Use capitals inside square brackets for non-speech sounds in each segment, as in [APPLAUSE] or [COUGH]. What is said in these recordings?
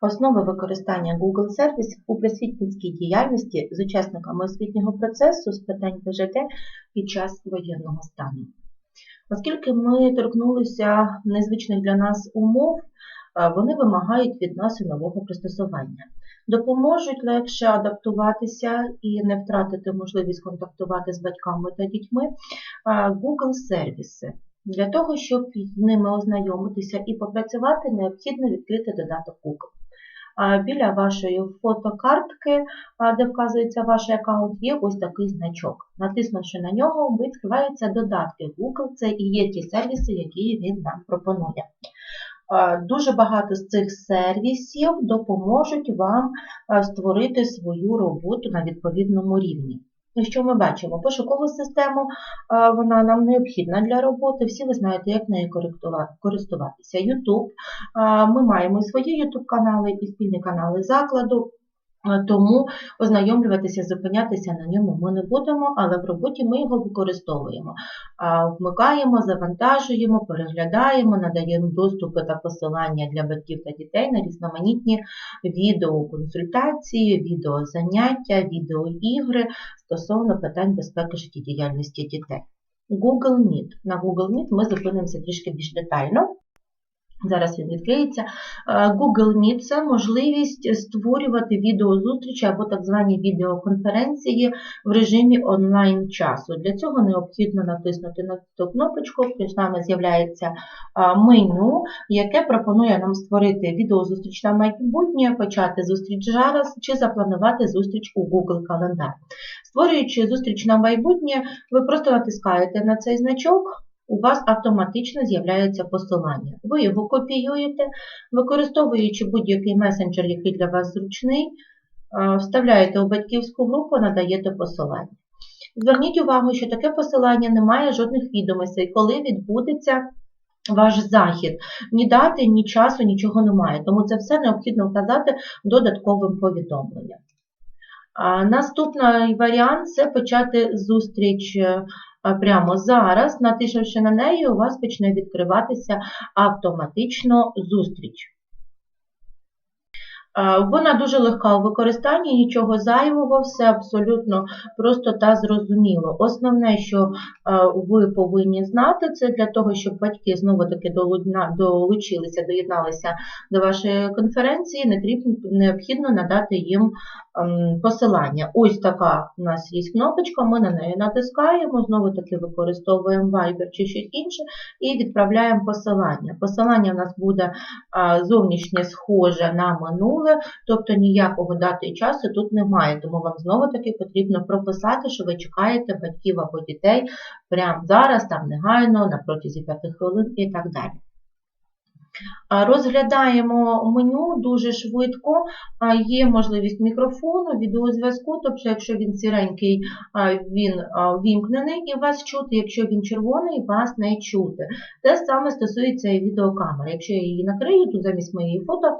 Основи використання Google сервісів у просвітницькій діяльності з учасниками освітнього процесу з питань ПЖТ під час воєнного стану. Оскільки ми торкнулися незвичних для нас умов, вони вимагають від нас і нового пристосування. Допоможуть легше адаптуватися і не втратити можливість контактувати з батьками та дітьми Google сервіси. Для того, щоб з ними ознайомитися і попрацювати, необхідно відкрити додаток Google. Біля вашої фотокартки, де вказується ваш аккаунт, є ось такий значок. Натиснувши на нього, відкриваються додатки Google. Це і є ті сервіси, які він нам пропонує. Дуже багато з цих сервісів допоможуть вам створити свою роботу на відповідному рівні. І Що ми бачимо? Пошукову систему вона нам необхідна для роботи. Всі ви знаєте, як нею користуватися. YouTube. Ми маємо і свої YouTube канали, і спільні канали закладу. Тому ознайомлюватися, зупинятися на ньому ми не будемо, але в роботі ми його використовуємо. Вмикаємо, завантажуємо, переглядаємо, надаємо доступи та посилання для батьків та дітей на різноманітні відеоконсультації, відеозаняття, відеоігри стосовно питань безпеки життєдіяльності дітей. Google Meet. На Google Meet ми зупинимося трішки більш детально. Зараз він відкриється. Е, Google Meet – це можливість створювати відеозустрічі або так звані відеоконференції в режимі онлайн часу. Для цього необхідно натиснути на цю кнопочку, перед нами з'являється меню, яке пропонує нам створити відеозустріч на майбутнє, почати зустріч зараз чи запланувати зустріч у Google Календар. Створюючи зустріч на майбутнє, ви просто натискаєте на цей значок. У вас автоматично з'являється посилання. Ви його копіюєте, використовуючи будь-який месенджер, який для вас зручний, вставляєте у батьківську групу, надаєте посилання. Зверніть увагу, що таке посилання не має жодних відомостей, коли відбудеться ваш захід. Ні дати, ні часу, нічого немає. Тому це все необхідно вказати додатковим повідомленням. Наступний варіант це почати зустріч прямо зараз. Натиснувши на неї, у вас почне відкриватися автоматично зустріч. Вона дуже легка у використанні, нічого зайвого, все абсолютно просто та зрозуміло. Основне, що ви повинні знати, це для того, щоб батьки знову-таки долучилися, доєдналися до вашої конференції, необхідно надати їм посилання. Ось така у нас є кнопочка, ми на неї натискаємо, знову-таки використовуємо Viber чи щось інше і відправляємо посилання. Посилання в нас буде зовнішнє схоже на минуле, тобто ніякого дати і часу тут немає, тому вам знову-таки потрібно прописати, що ви чекаєте батьків або дітей прямо зараз, там негайно, на протязі 5 хвилин і так далі. Розглядаємо меню дуже швидко. Є можливість мікрофону, відеозв'язку, тобто, якщо він сіренький, він вімкнений і вас чути, якщо він червоний, вас не чути. Те саме стосується і відеокамери. Якщо я її накрию, то замість моєї фото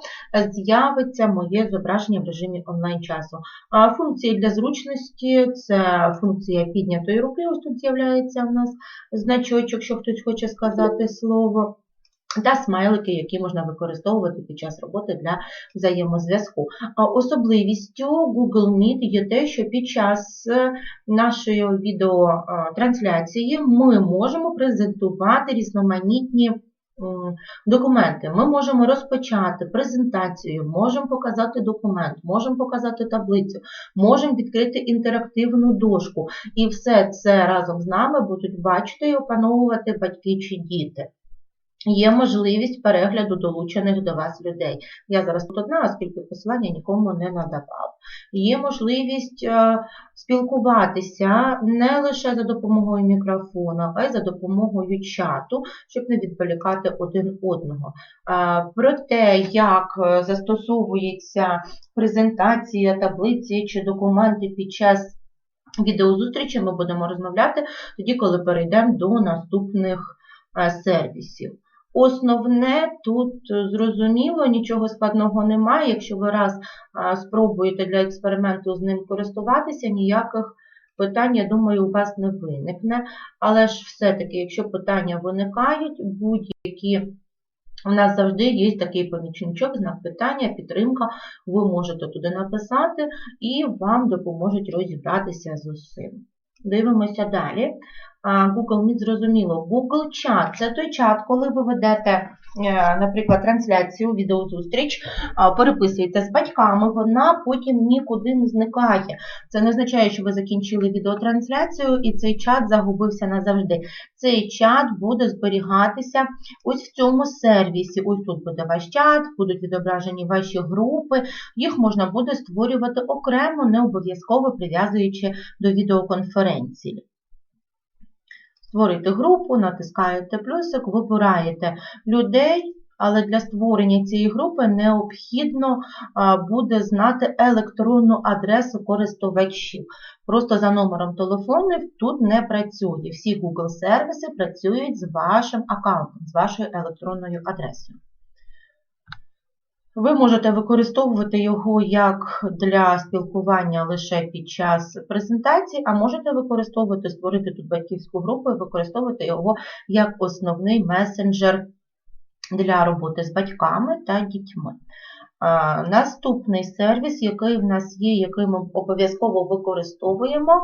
з'явиться моє зображення в режимі онлайн часу. А Функції для зручності це функція піднятої руки. Ось тут з'являється у нас значочок, якщо хтось хоче сказати слово. Та смайлики, які можна використовувати під час роботи для взаємозв'язку. Особливістю Google Meet є те, що під час е, нашої відеотрансляції ми можемо презентувати різноманітні документи. Ми можемо розпочати презентацію, можемо показати документ, можемо показати таблицю, можемо відкрити інтерактивну дошку. І все це разом з нами будуть бачити і опановувати батьки чи діти. Є можливість перегляду долучених до вас людей. Я зараз тут одна, оскільки посилання нікому не надавав. Є можливість е, спілкуватися не лише за допомогою мікрофона, а й за допомогою чату, щоб не відволікати один одного. Е, Про те, як е, застосовується презентація, таблиці чи документи під час відеозустрічі, ми будемо розмовляти тоді, коли перейдемо до наступних сервісів. Основне тут е, зрозуміло, нічого складного немає. Якщо ви раз спробуєте для експерименту з ним користуватися, ніяких питань, я думаю, у вас не виникне. Але ж все-таки, якщо питання виникають, будь-які У нас завжди є такий помічничок, знак питання, підтримка. Ви можете туди написати і вам допоможуть розібратися з усім. Дивимося далі. Google Meet зрозуміло. Google Chat – це той чат, коли ви ведете, е, наприклад, трансляцію, відеозустріч, переписуєте з батьками, вона потім нікуди не зникає. Це не означає, що ви закінчили відеотрансляцію і цей чат загубився назавжди. Цей чат буде зберігатися ось в цьому сервісі. Ось тут буде ваш чат, будуть відображені ваші групи. Їх можна буде створювати окремо, не обов'язково прив'язуючи до відеоконференції. Створити групу, натискаєте плюсик, вибираєте людей, але для створення цієї групи необхідно буде знати електронну адресу користувачів. Просто за номером телефону тут не працює. Всі Google сервіси працюють з вашим аккаунтом, з вашою електронною адресою. Ви можете використовувати його як для спілкування лише під час презентації, а можете використовувати, створити тут батьківську групу і використовувати його як основний месенджер для роботи з батьками та дітьми. Наступний сервіс, який в нас є, який ми обов'язково використовуємо,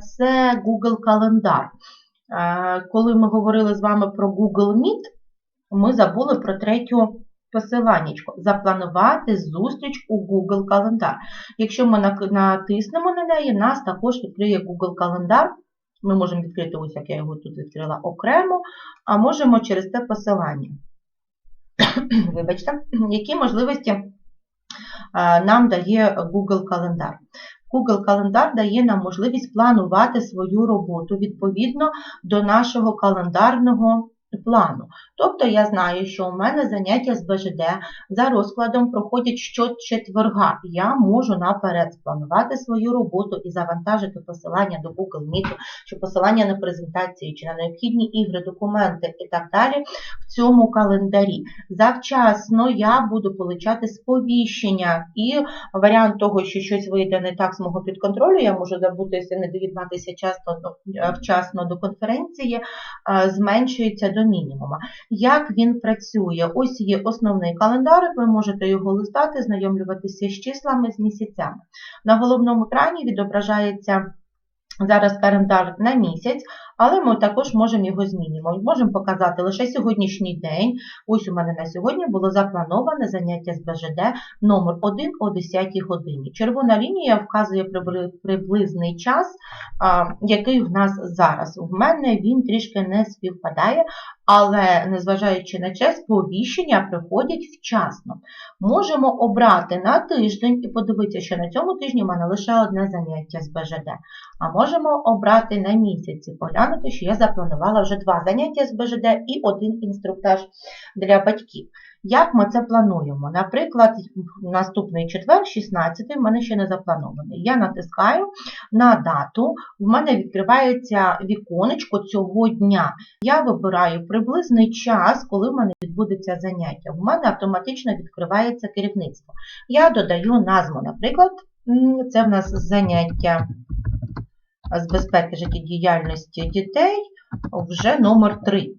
це Google Календар. Коли ми говорили з вами про Google Meet, ми забули про третю посиланнячко запланувати зустріч у Google Календар. Якщо ми натиснемо на неї, нас також відкриє Google Календар. Ми можемо відкрити, ось як я його тут відкрила окремо, а можемо через те посилання. [CLEARS THROAT] Вибачте, які можливості нам дає Google Календар. Google Календар дає нам можливість планувати свою роботу відповідно до нашого календарного плану. Тобто я знаю, що у мене заняття з БЖД за розкладом проходять щочетверга. Я можу наперед спланувати свою роботу і завантажити посилання до Google Meet, чи посилання на презентацію, чи на необхідні ігри, документи і так далі в цьому календарі. Завчасно я буду получати сповіщення і варіант того, що щось вийде не так з мого підконтролю, я можу забутися, не доєднатися часто вчасно до конференції, зменшується до мінімума. Як він працює? Ось є основний календар, ви можете його листати, знайомлюватися з числами, з місяцями. На головному екрані відображається зараз календар на місяць, але ми також можемо його змінювати. Можемо показати лише сьогоднішній день. Ось у мене на сьогодні було заплановане заняття з БЖД номер 1 о 10 годині. Червона лінія вказує приблизний час, який в нас зараз. У мене він трішки не співпадає, але, незважаючи на час, повіщення приходять вчасно. Можемо обрати на тиждень і подивитися, що на цьому тижні в мене лише одне заняття з БЖД. А можемо обрати на місяць і поглянути, що я запланувала вже два заняття з БЖД і один інструктаж для батьків. Як ми це плануємо? Наприклад, наступний четвер, 16 в мене ще не запланований. Я натискаю на дату, в мене відкривається віконечко цього дня. Я вибираю приблизний час, коли в мене відбудеться заняття. В мене автоматично відкривається керівництво. Я додаю назву, наприклад, це в нас заняття з безпеки життєдіяльності дітей вже номер 3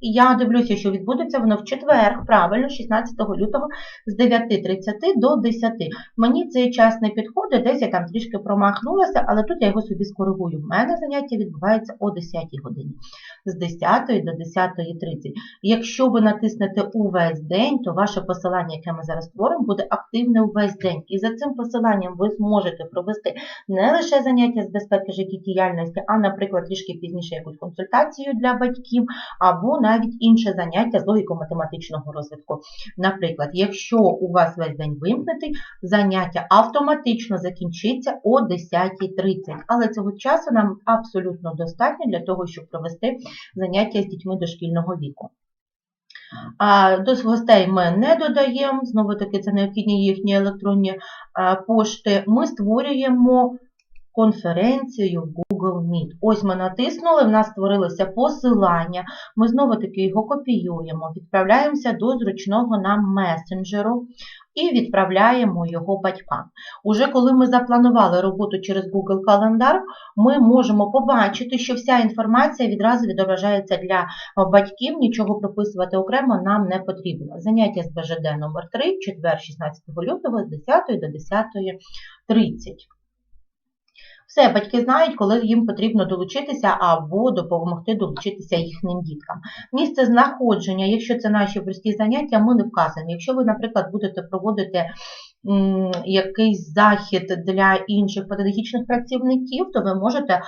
я дивлюся, що відбудеться воно в четвер, правильно, 16 лютого з 9.30 до 10. Мені цей час не підходить, десь я там трішки промахнулася, але тут я його собі скоригую. У мене заняття відбувається о 10 годині, з 10 до 10.30. Якщо ви натиснете увесь день, то ваше посилання, яке ми зараз створимо, буде активне увесь день. І за цим посиланням ви зможете провести не лише заняття з безпеки життєдіяльності, а, наприклад, трішки пізніше якусь консультацію для батьків, або навіть інше заняття з логіко-математичного розвитку. Наприклад, якщо у вас весь день вимкнутий, заняття автоматично закінчиться о 10.30. Але цього часу нам абсолютно достатньо для того, щоб провести заняття з дітьми дошкільного віку. А До гостей ми не додаємо, знову таки, це необхідні їхні електронні пошти. Ми створюємо конференцію Google Meet. Ось ми натиснули, в нас створилося посилання. Ми знову-таки його копіюємо, відправляємося до зручного нам месенджеру і відправляємо його батькам. Уже коли ми запланували роботу через Google Календар, ми можемо побачити, що вся інформація відразу відображається для батьків, нічого прописувати окремо нам не потрібно. Заняття з БЖД номер 3 четвер 16 лютого з 10 до 10.30. Все, батьки знають, коли їм потрібно долучитися або допомогти долучитися їхнім діткам. Місце знаходження, якщо це наші прості заняття, ми не вказуємо. Якщо ви, наприклад, будете проводити якийсь захід для інших педагогічних працівників, то ви можете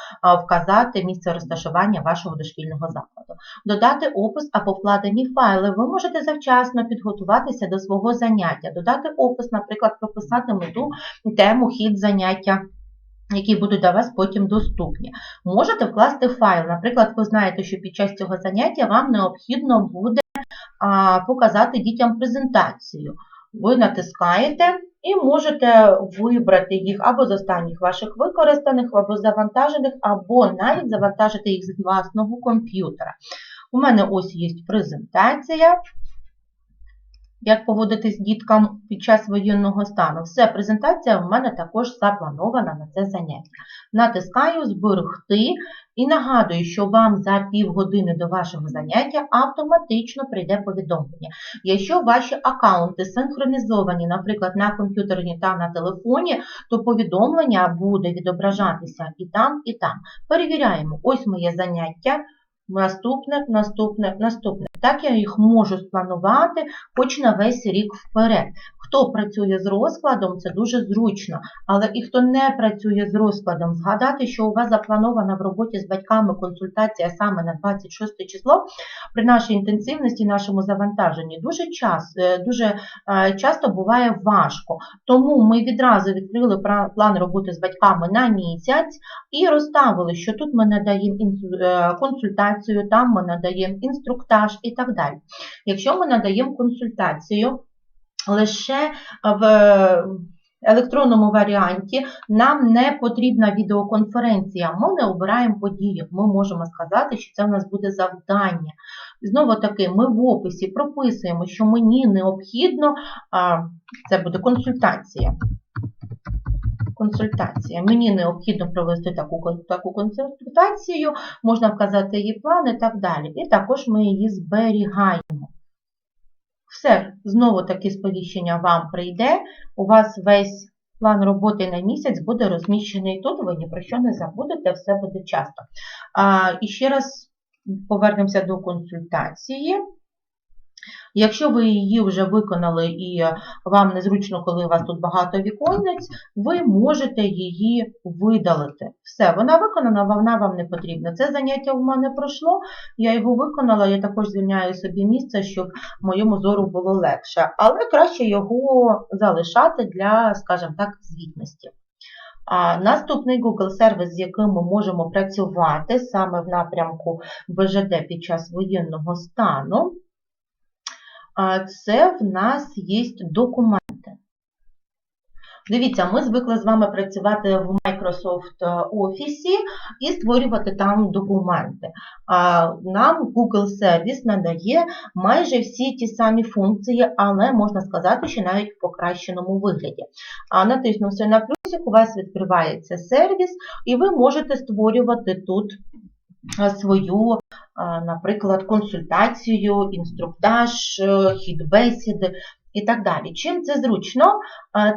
вказати місце розташування вашого дошкільного закладу. Додати опис або вкладені файли. Ви можете завчасно підготуватися до свого заняття, додати опис, наприклад, прописати мету, тему, хід заняття які будуть для вас потім доступні. Можете вкласти файл. Наприклад, ви знаєте, що під час цього заняття вам необхідно буде показати дітям презентацію. Ви натискаєте і можете вибрати їх або з останніх ваших використаних, або завантажених, або навіть завантажити їх з власного комп'ютера. У мене ось є презентація як поводитись діткам під час воєнного стану. Все, презентація в мене також запланована на це заняття. Натискаю Зберегти і нагадую, що вам за півгодини до вашого заняття автоматично прийде повідомлення. Якщо ваші аккаунти синхронізовані, наприклад, на комп'ютері та на телефоні, то повідомлення буде відображатися і там, і там. Перевіряємо, ось моє заняття. Наступне, наступне, наступне. Так я їх можу спланувати хоч на весь рік вперед. Хто працює з розкладом, це дуже зручно. Але і хто не працює з розкладом, згадати, що у вас запланована в роботі з батьками консультація саме на 26 число, при нашій інтенсивності, нашому завантаженні, дуже, час, дуже часто буває важко. Тому ми відразу відкрили план роботи з батьками на місяць і розставили, що тут ми надаємо консультацію, там ми надаємо інструктаж і так далі. Якщо ми надаємо консультацію, лише в електронному варіанті нам не потрібна відеоконференція. Ми не обираємо подію. Ми можемо сказати, що це в нас буде завдання. Знову таки, ми в описі прописуємо, що мені необхідно, це буде консультація. Консультація. Мені необхідно провести таку таку консультацію, можна вказати її план і так далі. І також ми її зберігаємо. Все, знову таке сповіщення вам прийде. У вас весь план роботи на місяць буде розміщений тут, ви ні про що не забудете, все буде часто. А, І ще раз повернемося до консультації. Якщо ви її вже виконали і вам незручно, коли у вас тут багато віконець, ви можете її видалити. Все, вона виконана, вона вам не потрібна. Це заняття у мене пройшло, я його виконала, я також звільняю собі місце, щоб моєму зору було легше. Але краще його залишати для, скажімо так, звітності. А Наступний Google сервіс, з яким ми можемо працювати саме в напрямку БЖД під час воєнного стану це в нас є документи. Дивіться, ми звикли з вами працювати в Microsoft Office і створювати там документи. Нам Google сервіс надає майже всі ті самі функції, але можна сказати, що навіть в покращеному вигляді. Натиснувши на плюсик, у вас відкривається сервіс, і ви можете створювати тут свою наприклад, консультацію, інструктаж, е, хід бесіди і так далі. Чим це зручно?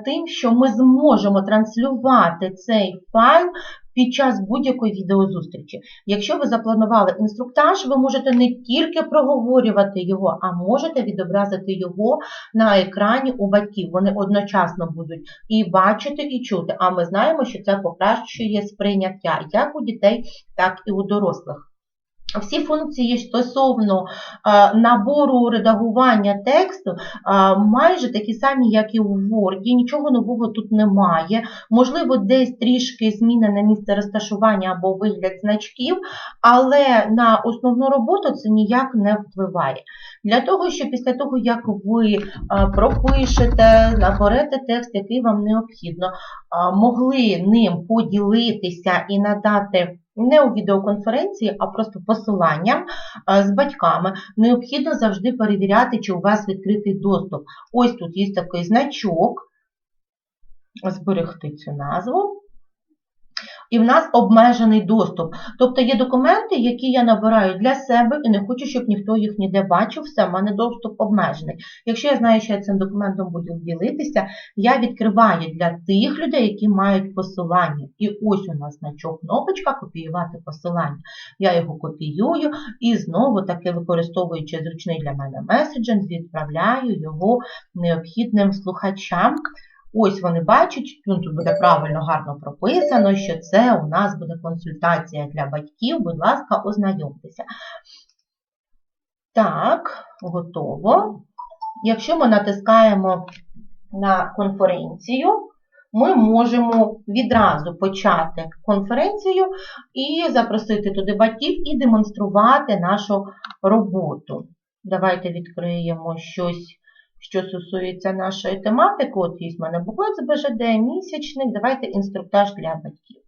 Тим, що ми зможемо транслювати цей файл під час будь-якої відеозустрічі. Якщо ви запланували інструктаж, ви можете не тільки проговорювати його, а можете відобразити його на екрані у батьків. Вони одночасно будуть і бачити, і чути. А ми знаємо, що це покращує сприйняття як у дітей, так і у дорослих. Всі функції стосовно набору редагування тексту майже такі самі, як і у Word. Нічого нового тут немає. Можливо, десь трішки змінене місце розташування або вигляд значків, але на основну роботу це ніяк не впливає. Для того, щоб після того, як ви пропишете, наберете текст, який вам необхідно, могли ним поділитися і надати не у відеоконференції, а просто посиланням е, з батьками, необхідно завжди перевіряти, чи у вас відкритий доступ. Ось тут є такий значок, зберегти цю назву. І в нас обмежений доступ. Тобто є документи, які я набираю для себе і не хочу, щоб ніхто їх ніде бачив, все, в мене доступ обмежений. Якщо я знаю, що я цим документом буду ділитися, я відкриваю для тих людей, які мають посилання. І ось у нас значок кнопочка копіювати посилання. Я його копіюю і знову таки використовуючи зручний для мене меседжер, відправляю його необхідним слухачам. Ось вони бачать, ну, тут буде правильно гарно прописано, що це у нас буде консультація для батьків. Будь ласка, ознайомтеся. Так, готово. Якщо ми натискаємо на конференцію, ми можемо відразу почати конференцію і запросити туди батьків і демонструвати нашу роботу. Давайте відкриємо щось що стосується нашої тематики, от є в мене буклет з БЖД, місячник, давайте інструктаж для батьків.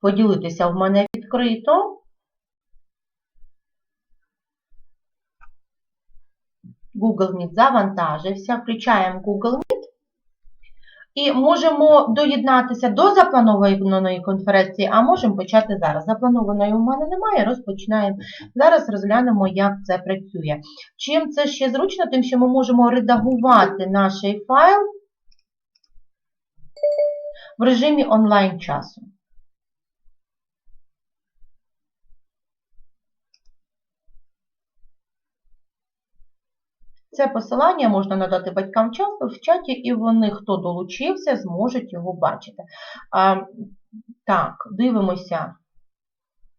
Поділитися в мене відкрито. Google Meet завантажився. Включаємо Google Meet. І можемо доєднатися до запланованої конференції, а можемо почати зараз. Запланованої у мене немає, розпочинаємо. Зараз розглянемо, як це працює. Чим це ще зручно, тим, що ми можемо редагувати наш файл в режимі онлайн часу. Це посилання можна надати батькам в чаті, і вони, хто долучився, зможуть його бачити. А, Так, дивимося,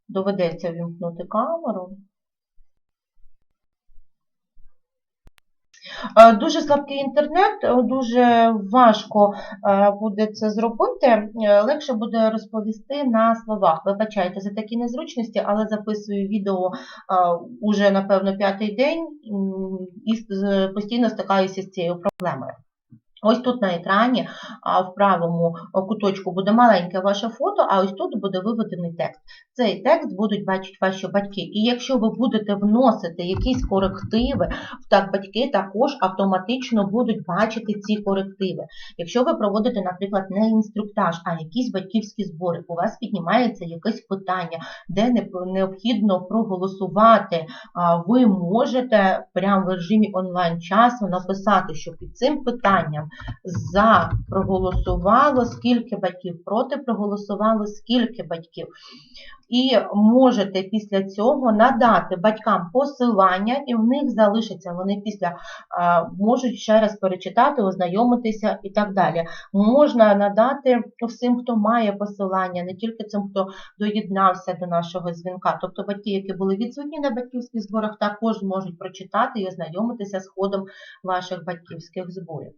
доведеться вімкнути камеру. Дуже слабкий інтернет, е, дуже важко е, буде це зробити. Легше буде розповісти на словах. Вибачайте за такі незручності, але записую відео уже, напевно, п'ятий день і постійно стикаюся з цією проблемою. Ось тут на екрані в правому куточку буде маленьке ваше фото, а ось тут буде виведений текст. Цей текст будуть бачити ваші батьки. І якщо ви будете вносити якісь корективи, так батьки також автоматично будуть бачити ці корективи. Якщо ви проводите, наприклад, не інструктаж, а якісь батьківські збори, у вас піднімається якесь питання, де необхідно проголосувати, ви можете прямо в режимі онлайн часу написати, що під цим питанням за проголосувало, скільки батьків проти проголосувало, скільки батьків. І можете після цього надати батькам посилання, і в них залишиться, вони після можуть ще раз перечитати, ознайомитися і так далі. Можна надати всім, хто має посилання, не тільки цим, хто доєднався до нашого дзвінка. Тобто батьки, які були відсутні на батьківських зборах, також можуть прочитати і ознайомитися з ходом ваших батьківських зборів.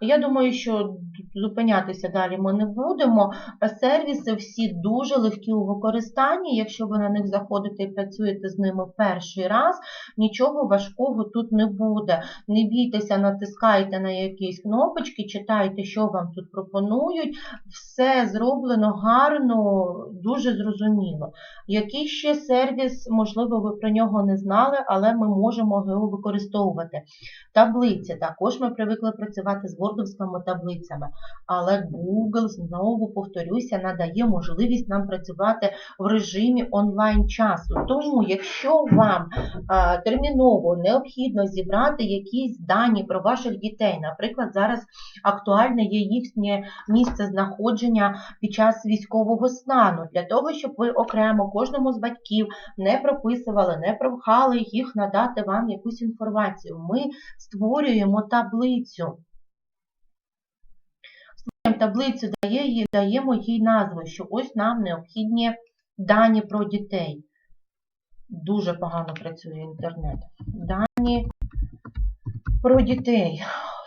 Я думаю, що зупинятися далі ми не будемо. Сервіси всі дуже легкі у використанні. Якщо ви на них заходите і працюєте з ними перший раз, нічого важкого тут не буде. Не бійтеся, натискайте на якісь кнопочки, читайте, що вам тут пропонують. Все зроблено гарно, дуже зрозуміло. Який ще сервіс, можливо, ви про нього не знали, але ми можемо його використовувати. Таблиці також ми привикли працювати з вордовськими таблицями, але Google, знову повторюся, надає можливість нам працювати в режимі онлайн часу. Тому, якщо вам терміново необхідно зібрати якісь дані про ваших дітей, наприклад, зараз актуальне є їхнє місце знаходження під час військового стану, для того, щоб ви окремо кожному з батьків не прописували, не прохали їх надати вам якусь інформацію. Ми створюємо таблицю. Таблицю, даємо їй назву, що ось нам необхідні дані про дітей. Дуже погано працює інтернет. Дані про дітей.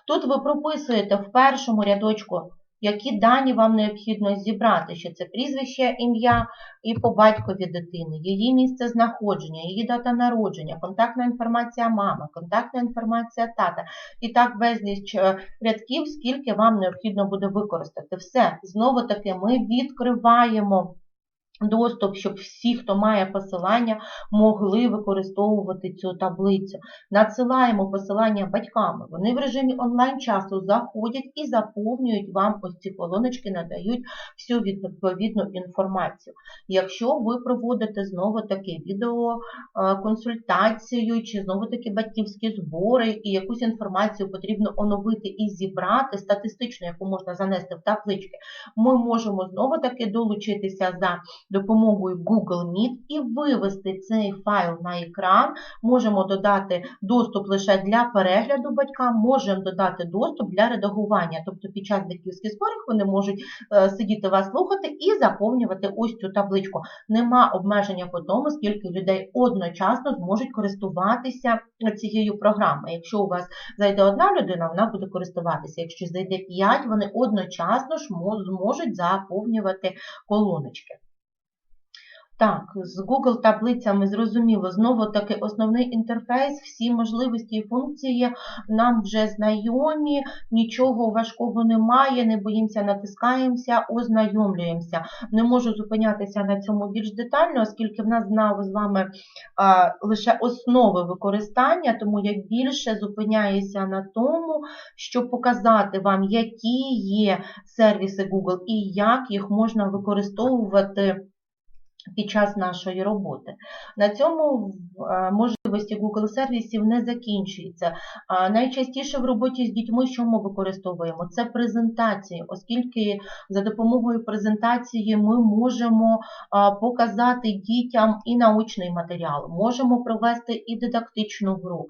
Тут ви прописуєте в першому рядочку які дані вам необхідно зібрати, що це прізвище, ім'я і по батькові дитини, її місце знаходження, її дата народження, контактна інформація мами, контактна інформація тата. І так безліч е, рядків, скільки вам необхідно буде використати. Все, знову таки, ми відкриваємо. Доступ, щоб всі, хто має посилання, могли використовувати цю таблицю. Надсилаємо посилання батьками. Вони в режимі онлайн-часу заходять і заповнюють вам ось ці колоночки, надають всю відповідну інформацію. Якщо ви проводите знову таки відеоконсультацію, чи знову таки батьківські збори, і якусь інформацію потрібно оновити і зібрати, статистичну, яку можна занести в таблички, ми можемо знову таки долучитися за допомогою Google Meet і вивести цей файл на екран. Можемо додати доступ лише для перегляду батькам, можемо додати доступ для редагування. Тобто під час батьківських зборів вони можуть е, сидіти вас слухати і заповнювати ось цю табличку. Нема обмеження по тому, скільки людей одночасно зможуть користуватися цією програмою. Якщо у вас зайде одна людина, вона буде користуватися. Якщо зайде 5, вони одночасно ж зможуть заповнювати колоночки. Так, з Google таблицями зрозуміло, знову таки основний інтерфейс, всі можливості і функції нам вже знайомі, нічого важкого немає, не боїмося, натискаємося, ознайомлюємося. Не можу зупинятися на цьому більш детально, оскільки в нас знав з вами а, лише основи використання, тому я більше зупиняюся на тому, щоб показати вам, які є сервіси Google і як їх можна використовувати під час нашої роботи. На цьому е, можливості Google сервісів не закінчується. Найчастіше в роботі з дітьми, що ми використовуємо? Це презентації, оскільки за допомогою презентації ми можемо показати дітям і научний матеріал, можемо провести і дидактичну гру.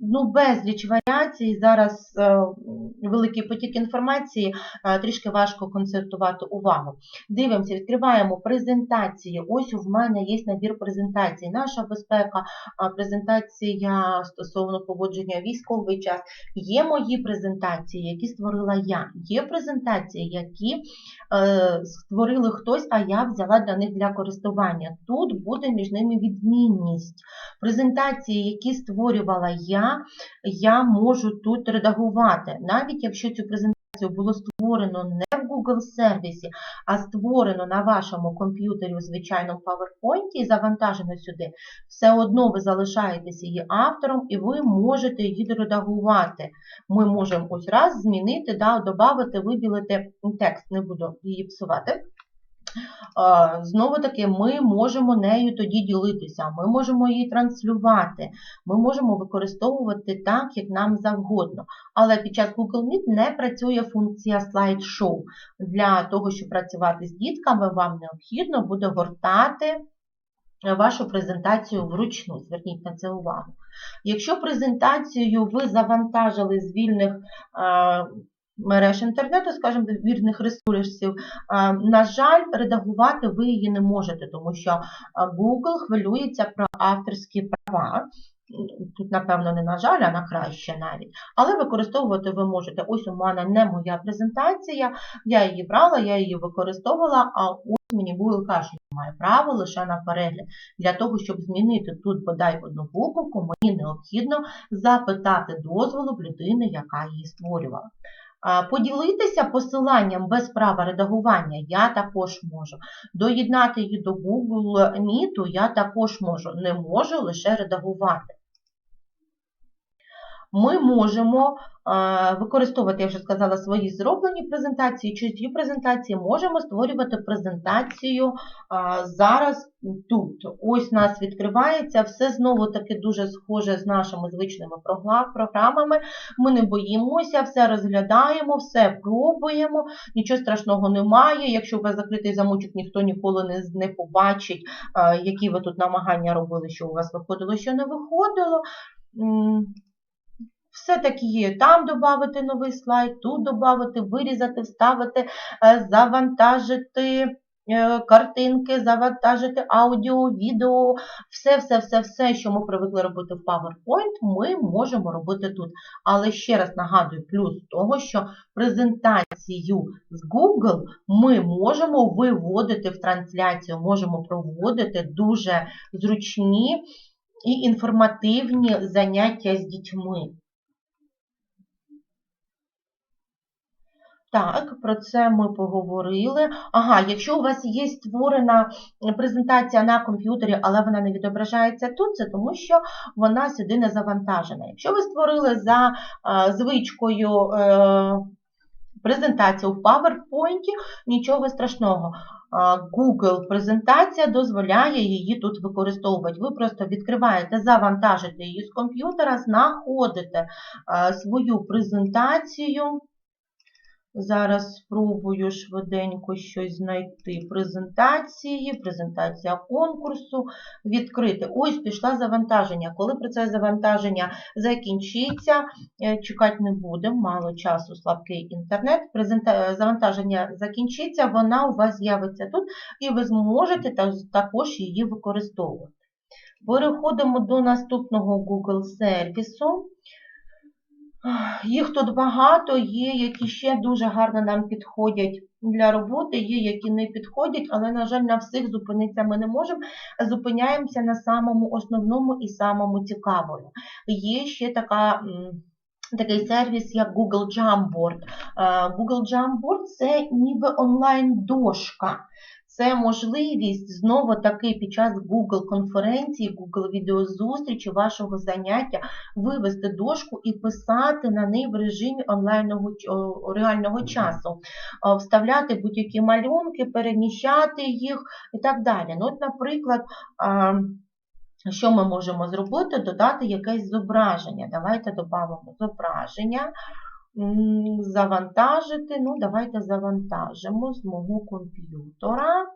Ну, безліч варіацій. Зараз е, великий потік інформації, е, трішки важко концентрувати увагу. Дивимося, відкриваємо презентації. Ось в мене є набір презентацій. Наша безпека, презентація стосовно поводження військовий час. Є мої презентації, які створила я. Є презентації, які е, створили хтось, а я взяла для них для користування. Тут буде між ними відмінність. Презентації, які створювала я, я можу тут редагувати. Навіть якщо цю презентацію було створено не в Google сервісі, а створено на вашому комп'ютері у звичайному PowerPoint і завантажено сюди, все одно ви залишаєтесь її автором і ви можете її редагувати. Ми можемо ось раз змінити, да, додати, виділити текст, не буду її псувати. Знову таки, ми можемо нею тоді ділитися, ми можемо її транслювати, ми можемо використовувати так, як нам завгодно. Але під час Google Meet не працює функція слайд-шоу. Для того, щоб працювати з дітками, вам необхідно буде гортати вашу презентацію вручну. Зверніть на це увагу. Якщо презентацію ви завантажили з вільних е, мереж інтернету, скажімо, вірних ресурсів, на жаль, редагувати ви її не можете, тому що Google хвилюється про авторські права. Тут, напевно, не на жаль, а на краще навіть. Але використовувати ви можете. Ось у мене не моя презентація, я її брала, я її використовувала, а ось мені Google каже, що має право лише на перегляд. Для того, щоб змінити тут бодай одну буковку, мені необхідно запитати дозволу в людини, яка її створювала. Поділитися посиланням без права редагування я також можу. Доєднати її до Google Meet я також можу. Не можу лише редагувати. Ми можемо е, використовувати, я вже сказала, свої зроблені презентації, чужі презентації, можемо створювати презентацію е, зараз тут. Ось нас відкривається, все знову-таки дуже схоже з нашими звичними програмами. Ми не боїмося, все розглядаємо, все пробуємо, нічого страшного немає. Якщо у вас закритий замочок, ніхто ніколи не, не побачить, е, які ви тут намагання робили, що у вас виходило, що не виходило. Все-таки є там додати новий слайд, тут додати, вирізати, вставити, е, завантажити, е, картинки, завантажити аудіо, відео, все, все, все, все, що ми привикли робити в PowerPoint, ми можемо робити тут. Але ще раз нагадую, плюс того, що презентацію з Google ми можемо виводити в трансляцію, можемо проводити дуже зручні і інформативні заняття з дітьми. Так, про це ми поговорили. Ага, якщо у вас є створена презентація на комп'ютері, але вона не відображається тут, це тому що вона сюди не завантажена. Якщо ви створили за а, звичкою е, презентацію в PowerPoint, нічого страшного. Google презентація дозволяє її тут використовувати. Ви просто відкриваєте, завантажите її з комп'ютера, знаходите свою презентацію. Зараз спробую швиденько щось знайти. Презентації, презентація конкурсу, відкрити. Ось пішла завантаження. Коли процес завантаження закінчиться, е, чекати не будемо, мало часу, слабкий інтернет. Завантаження закінчиться, вона у вас з'явиться тут, і ви зможете також її використовувати. Переходимо до наступного Google сервісу. Їх тут багато, є, які ще дуже гарно нам підходять для роботи, є, які не підходять, але, на жаль, на всіх зупинитися ми не можемо. Зупиняємося на самому основному і самому цікавому. Є ще така. Такий сервіс, як Google Jamboard. Google Jamboard – це ніби онлайн-дошка. Це можливість знову таки під час Google конференції, Google відеозустрічі вашого заняття вивести дошку і писати на неї в режимі онлайнного реального часу, вставляти будь-які малюнки, переміщати їх і так далі. Ну, от, Наприклад, що ми можемо зробити? Додати якесь зображення. Давайте додамо зображення завантажити. Ну, давайте завантажимо з мого комп'ютера.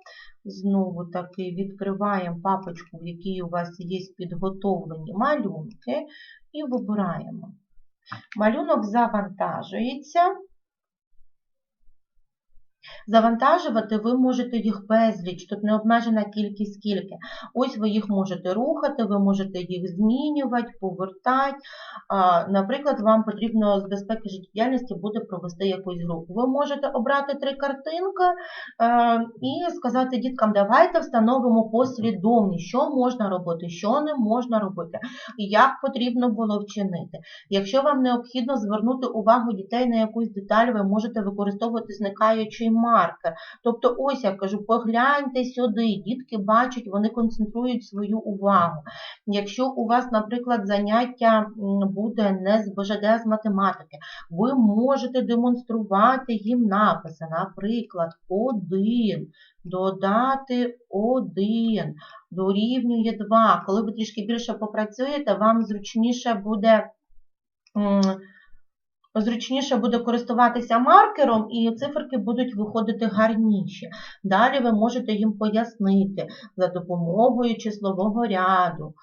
Знову таки відкриваємо папочку, в якій у вас є підготовлені малюнки, і вибираємо. Малюнок завантажується. Завантажувати ви можете їх безліч, тут не обмежена кількість скільки. Ось ви їх можете рухати, ви можете їх змінювати, повертати. Наприклад, вам потрібно з безпеки життєдіяльності буде провести якусь групу. Ви можете обрати три картинки і сказати діткам, давайте встановимо послідовність, що можна робити, що не можна робити, як потрібно було вчинити. Якщо вам необхідно звернути увагу дітей на якусь деталь, ви можете використовувати зникаючий маркер. Тобто, ось я кажу, погляньте сюди, дітки бачать, вони концентрують свою увагу. Якщо у вас, наприклад, заняття буде не з БЖД, з математики, ви можете демонструвати їм написи, наприклад, один. Додати 1 дорівнює 2. Коли ви трішки більше попрацюєте, вам зручніше буде зручніше буде користуватися маркером, і циферки будуть виходити гарніші. Далі ви можете їм пояснити за допомогою числового ряду,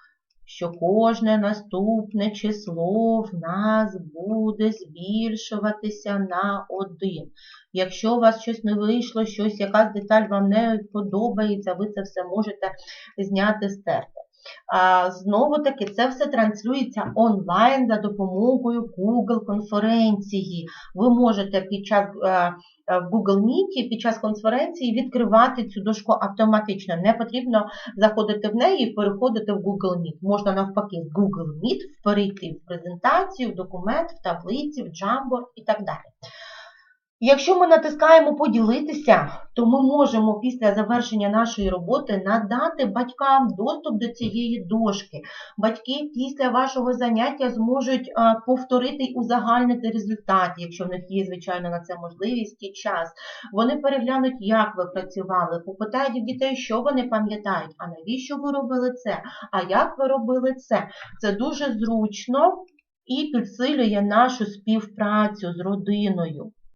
що кожне наступне число в нас буде збільшуватися на 1. Якщо у вас щось не вийшло, щось, якась деталь вам не подобається, ви це все можете зняти стерти. Знову таки, це все транслюється онлайн за допомогою Google конференції. Ви можете під час е, е, в Google Meet під час конференції відкривати цю дошку автоматично. Не потрібно заходити в неї і переходити в Google Meet. Можна навпаки з Google Meet перейти в презентацію, в документ, в таблиці, в Jamboard і так далі. Якщо ми натискаємо поділитися, то ми можемо після завершення нашої роботи надати батькам доступ до цієї дошки. Батьки після вашого заняття зможуть повторити і узагальнити результат, якщо в них є, звичайно, на це можливість і час. Вони переглянуть, як ви працювали, попитають дітей, що вони пам'ятають, а навіщо ви робили це, а як ви робили це. Це дуже зручно і підсилює нашу співпрацю з родиною.